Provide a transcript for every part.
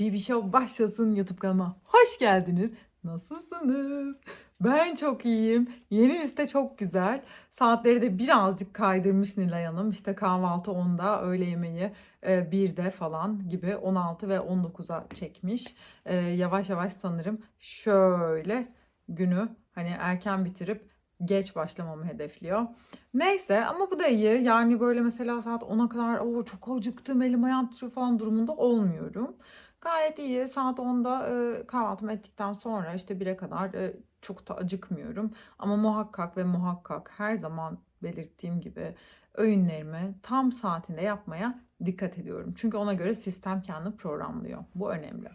BB Show başlasın YouTube kanalıma. Hoş geldiniz. Nasılsınız? Ben çok iyiyim. Yeni liste çok güzel. Saatleri de birazcık kaydırmış Nilay Hanım. İşte kahvaltı 10'da, öğle yemeği e, 1'de falan gibi 16 ve 19'a çekmiş. E, yavaş yavaş sanırım şöyle günü hani erken bitirip geç başlamamı hedefliyor. Neyse ama bu da iyi. Yani böyle mesela saat 10'a kadar o çok acıktım elim ayağım titriyor falan durumunda olmuyorum. Gayet iyi. Saat 10'da e, kahvaltımı ettikten sonra işte 1'e kadar e, çok da acıkmıyorum. Ama muhakkak ve muhakkak her zaman belirttiğim gibi öğünlerimi tam saatinde yapmaya dikkat ediyorum. Çünkü ona göre sistem kendini programlıyor. Bu önemli.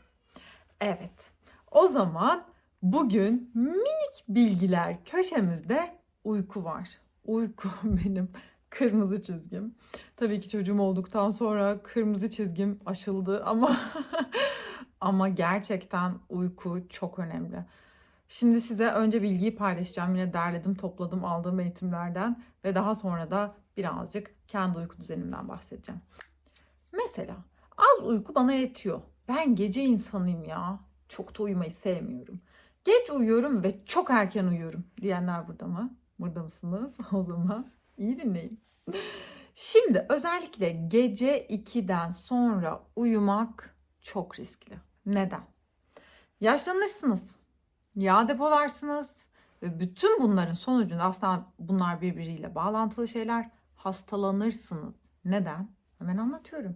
Evet. O zaman bugün minik bilgiler köşemizde uyku var. Uyku benim kırmızı çizgim. Tabii ki çocuğum olduktan sonra kırmızı çizgim aşıldı ama ama gerçekten uyku çok önemli. Şimdi size önce bilgiyi paylaşacağım. Yine derledim, topladım aldığım eğitimlerden ve daha sonra da birazcık kendi uyku düzenimden bahsedeceğim. Mesela az uyku bana yetiyor. Ben gece insanıyım ya. Çok da uyumayı sevmiyorum. Geç uyuyorum ve çok erken uyuyorum diyenler burada mı? Burada mısınız? O zaman iyi dinleyin. Şimdi özellikle gece 2'den sonra uyumak çok riskli. Neden? Yaşlanırsınız. Yağ depolarsınız ve bütün bunların sonucunda aslında bunlar birbiriyle bağlantılı şeyler hastalanırsınız. Neden? Hemen anlatıyorum.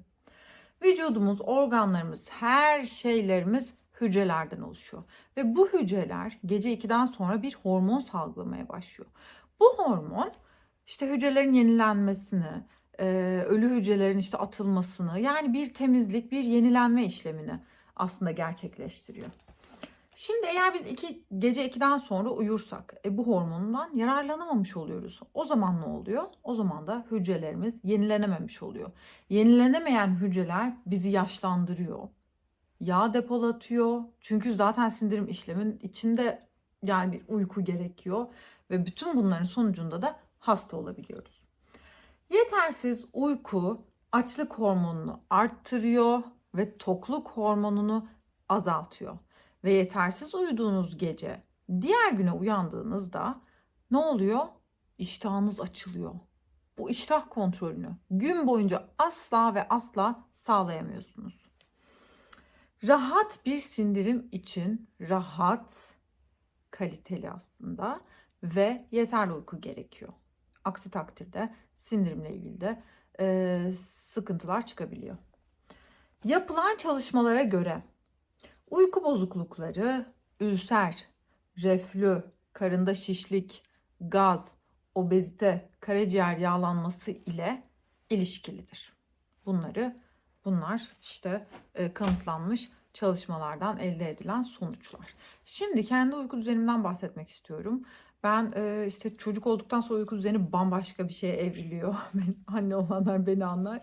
Vücudumuz, organlarımız, her şeylerimiz hücrelerden oluşuyor. Ve bu hücreler gece 2'den sonra bir hormon salgılamaya başlıyor. Bu hormon işte hücrelerin yenilenmesini, e, ölü hücrelerin işte atılmasını yani bir temizlik, bir yenilenme işlemini aslında gerçekleştiriyor. Şimdi eğer biz iki, gece 2'den sonra uyursak e, bu hormondan yararlanamamış oluyoruz. O zaman ne oluyor? O zaman da hücrelerimiz yenilenememiş oluyor. Yenilenemeyen hücreler bizi yaşlandırıyor. Yağ depolatıyor. Çünkü zaten sindirim işlemin içinde yani bir uyku gerekiyor. Ve bütün bunların sonucunda da hasta olabiliyoruz. Yetersiz uyku açlık hormonunu arttırıyor ve tokluk hormonunu azaltıyor. Ve yetersiz uyuduğunuz gece diğer güne uyandığınızda ne oluyor? İştahınız açılıyor. Bu iştah kontrolünü gün boyunca asla ve asla sağlayamıyorsunuz. Rahat bir sindirim için rahat, kaliteli aslında ve yeterli uyku gerekiyor. Aksi takdirde sindirimle ilgili de e, sıkıntılar çıkabiliyor. Yapılan çalışmalara göre uyku bozuklukları ülser, reflü, karında şişlik, gaz, obezite, karaciğer yağlanması ile ilişkilidir. Bunları bunlar işte e, kanıtlanmış çalışmalardan elde edilen sonuçlar. Şimdi kendi uyku düzenimden bahsetmek istiyorum. Ben e, işte çocuk olduktan sonra uyku düzeni bambaşka bir şeye evriliyor. Anne olanlar beni anlar.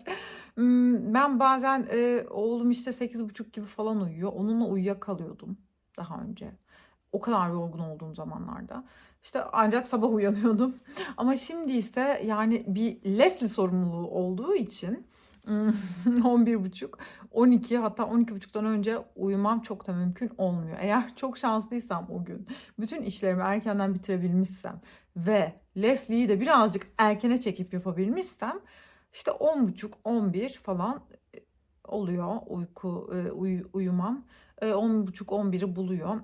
Hmm, Ben bazen e, oğlum işte 8.30 gibi falan uyuyor. Onunla uyuyakalıyordum daha önce. O kadar yorgun olduğum zamanlarda. İşte ancak sabah uyanıyordum. Ama şimdi ise yani bir Leslie sorumluluğu olduğu için 11.30, 12 hatta 12.30'dan önce uyumam çok da mümkün olmuyor. Eğer çok şanslıysam o gün bütün işlerimi erkenden bitirebilmişsem ve Leslie'yi de birazcık erkene çekip yapabilmişsem işte 10.30, 11 falan e, oluyor uyku e, uyu- uyumam. E, 10.30, 11'i buluyor.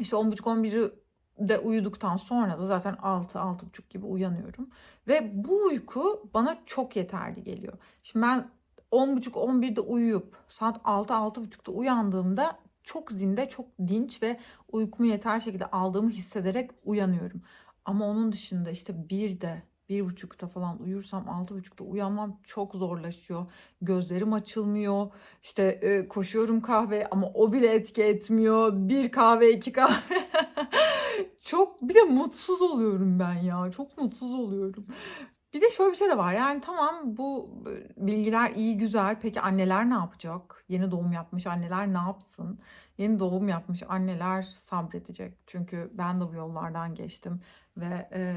İşte 10.30, 11'i de uyuduktan sonra da zaten 6 6.30 gibi uyanıyorum. Ve bu uyku bana çok yeterli geliyor. Şimdi ben 10.30 11'de uyuyup saat 6 6.30'da uyandığımda çok zinde, çok dinç ve uykumu yeter şekilde aldığımı hissederek uyanıyorum. Ama onun dışında işte 1'de, 1.30'da falan uyursam 6.30'da uyanmam çok zorlaşıyor. Gözlerim açılmıyor. İşte e, koşuyorum kahve ama o bile etki etmiyor. Bir kahve, iki kahve. Çok bir de mutsuz oluyorum ben ya. Çok mutsuz oluyorum. Bir de şöyle bir şey de var. Yani tamam bu bilgiler iyi güzel. Peki anneler ne yapacak? Yeni doğum yapmış anneler ne yapsın? Yeni doğum yapmış anneler sabredecek. Çünkü ben de bu yollardan geçtim ve e,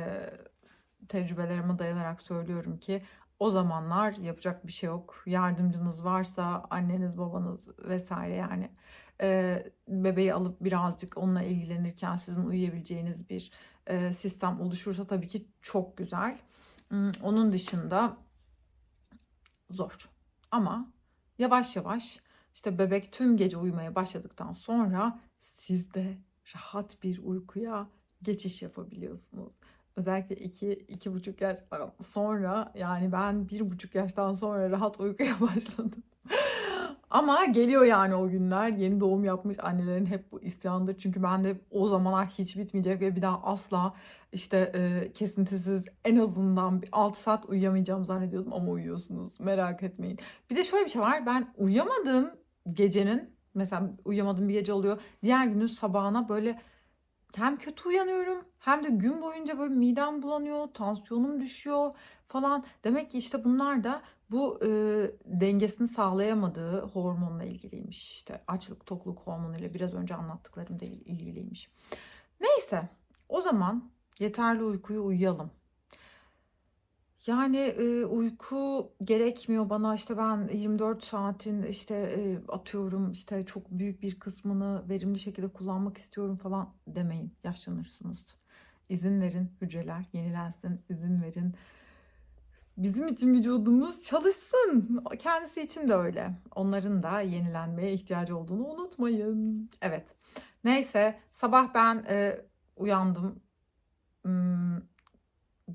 tecrübelerime dayanarak söylüyorum ki o zamanlar yapacak bir şey yok. Yardımcınız varsa anneniz, babanız vesaire yani e, bebeği alıp birazcık onunla ilgilenirken sizin uyuyabileceğiniz bir e, sistem oluşursa tabii ki çok güzel. Hmm, Onun dışında zor. Ama yavaş yavaş işte bebek tüm gece uyumaya başladıktan sonra siz de rahat bir uykuya geçiş yapabiliyorsunuz. Özellikle iki, iki buçuk yaştan sonra yani ben bir buçuk yaştan sonra rahat uykuya başladım. Ama geliyor yani o günler. Yeni doğum yapmış annelerin hep bu isyanıdır. Çünkü ben de o zamanlar hiç bitmeyecek ve bir daha asla işte e, kesintisiz en azından bir 6 saat uyuyamayacağım zannediyordum ama uyuyorsunuz. Merak etmeyin. Bir de şöyle bir şey var. Ben uyuyamadığım gecenin mesela uyuyamadığım bir gece oluyor. Diğer günün sabahına böyle hem kötü uyanıyorum hem de gün boyunca böyle midem bulanıyor, tansiyonum düşüyor falan. Demek ki işte bunlar da bu e, dengesini sağlayamadığı hormonla ilgiliymiş. İşte açlık tokluk hormonuyla biraz önce anlattıklarım da il- ilgiliymiş. Neyse o zaman yeterli uykuyu uyuyalım. Yani e, uyku gerekmiyor bana işte ben 24 saatin işte e, atıyorum işte çok büyük bir kısmını verimli şekilde kullanmak istiyorum falan demeyin yaşlanırsınız. İzin verin hücreler yenilensin izin verin. Bizim için vücudumuz çalışsın. Kendisi için de öyle. Onların da yenilenmeye ihtiyacı olduğunu unutmayın. Evet. Neyse sabah ben e, uyandım. Hmm,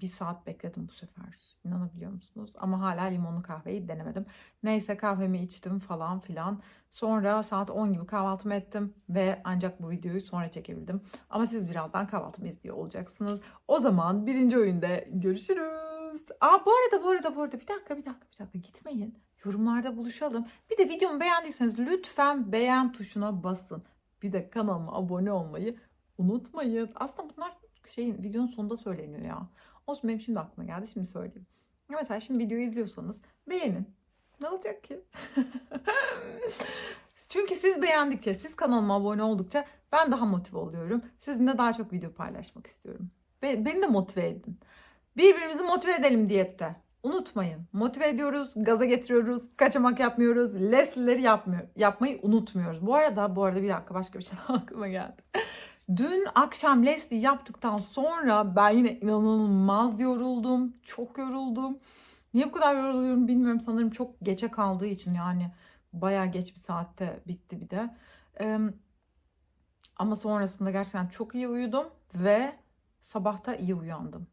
bir saat bekledim bu sefer. İnanabiliyor musunuz? Ama hala limonlu kahveyi denemedim. Neyse kahvemi içtim falan filan. Sonra saat 10 gibi kahvaltımı ettim ve ancak bu videoyu sonra çekebildim. Ama siz birazdan kahvaltımı izliyor olacaksınız. O zaman birinci oyunda görüşürüz. Aa bu arada bu arada bu arada bir dakika bir dakika bir dakika gitmeyin. Yorumlarda buluşalım. Bir de videomu beğendiyseniz lütfen beğen tuşuna basın. Bir de kanalıma abone olmayı unutmayın. Aslında bunlar şeyin videonun sonunda söyleniyor ya. Olsun benim şimdi aklıma geldi şimdi söyleyeyim. Mesela şimdi videoyu izliyorsanız beğenin. Ne olacak ki? Çünkü siz beğendikçe, siz kanalıma abone oldukça ben daha motive oluyorum. Sizinle daha çok video paylaşmak istiyorum. Be- beni de motive edin. Birbirimizi motive edelim diyette. Unutmayın. Motive ediyoruz, gaza getiriyoruz, kaçamak yapmıyoruz, leslileri yapmıyor, yapmayı unutmuyoruz. Bu arada, bu arada bir dakika başka bir şey aklıma geldi. Dün akşam Leslie yaptıktan sonra ben yine inanılmaz yoruldum. Çok yoruldum. Niye bu kadar yoruluyorum bilmiyorum. Sanırım çok geçe kaldığı için yani bayağı geç bir saatte bitti bir de. Ee, ama sonrasında gerçekten çok iyi uyudum ve sabahta iyi uyandım.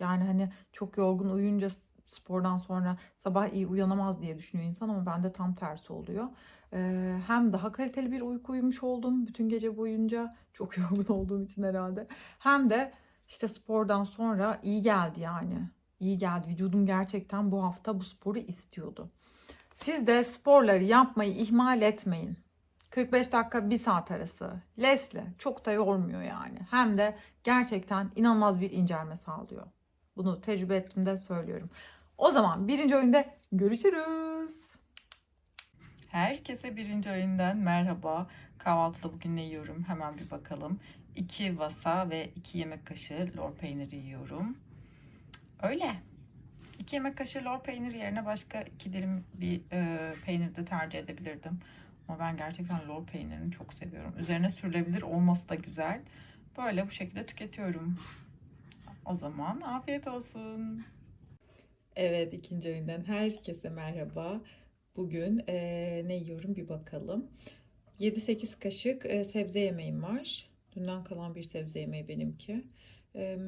Yani hani çok yorgun uyuyunca spordan sonra sabah iyi uyanamaz diye düşünüyor insan ama bende tam tersi oluyor. Ee, hem daha kaliteli bir uyku uyumuş oldum bütün gece boyunca çok yorgun olduğum için herhalde. Hem de işte spordan sonra iyi geldi yani. İyi geldi. Vücudum gerçekten bu hafta bu sporu istiyordu. Siz de sporları yapmayı ihmal etmeyin. 45 dakika 1 saat arası. Lesle çok da yormuyor yani. Hem de gerçekten inanılmaz bir incelme sağlıyor. Bunu tecrübe ettim de söylüyorum. O zaman birinci oyunda görüşürüz. Herkese birinci oyundan merhaba. Kahvaltıda bugün ne yiyorum hemen bir bakalım. 2 vasa ve 2 yemek kaşığı lor peyniri yiyorum. Öyle. 2 yemek kaşığı lor peyniri yerine başka 2 dilim bir e, peynir de tercih edebilirdim. Ama ben gerçekten lor peynirini çok seviyorum. Üzerine sürülebilir olması da güzel. Böyle bu şekilde tüketiyorum. O zaman afiyet olsun. Evet ikinci oyundan herkese merhaba. Bugün eee, ne yiyorum bir bakalım. 7-8 kaşık eee, sebze yemeğim var. Dünden kalan bir sebze yemeği benimki. Eee,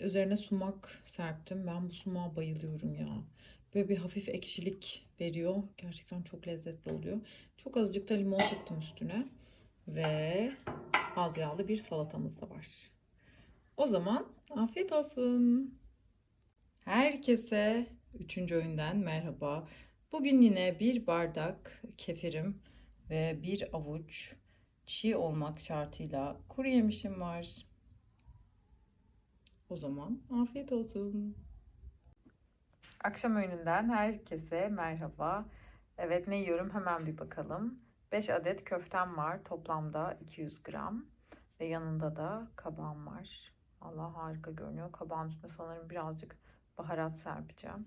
üzerine sumak serptim. Ben bu sumağa bayılıyorum ya. Böyle bir hafif ekşilik veriyor. Gerçekten çok lezzetli oluyor. Çok azıcık da limon sıktım üstüne. Ve az yağlı bir salatamız da var. O zaman afiyet olsun. Herkese üçüncü öğünden merhaba. Bugün yine bir bardak kefirim ve bir avuç çiğ olmak şartıyla kuru yemişim var. O zaman afiyet olsun. Akşam öğününden herkese merhaba. Evet ne yiyorum hemen bir bakalım. 5 adet köftem var toplamda 200 gram ve yanında da kabağım var. Allah harika görünüyor. Kabağın üstüne sanırım birazcık baharat serpeceğim.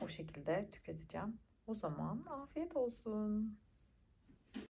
O şekilde tüketeceğim. O zaman afiyet olsun.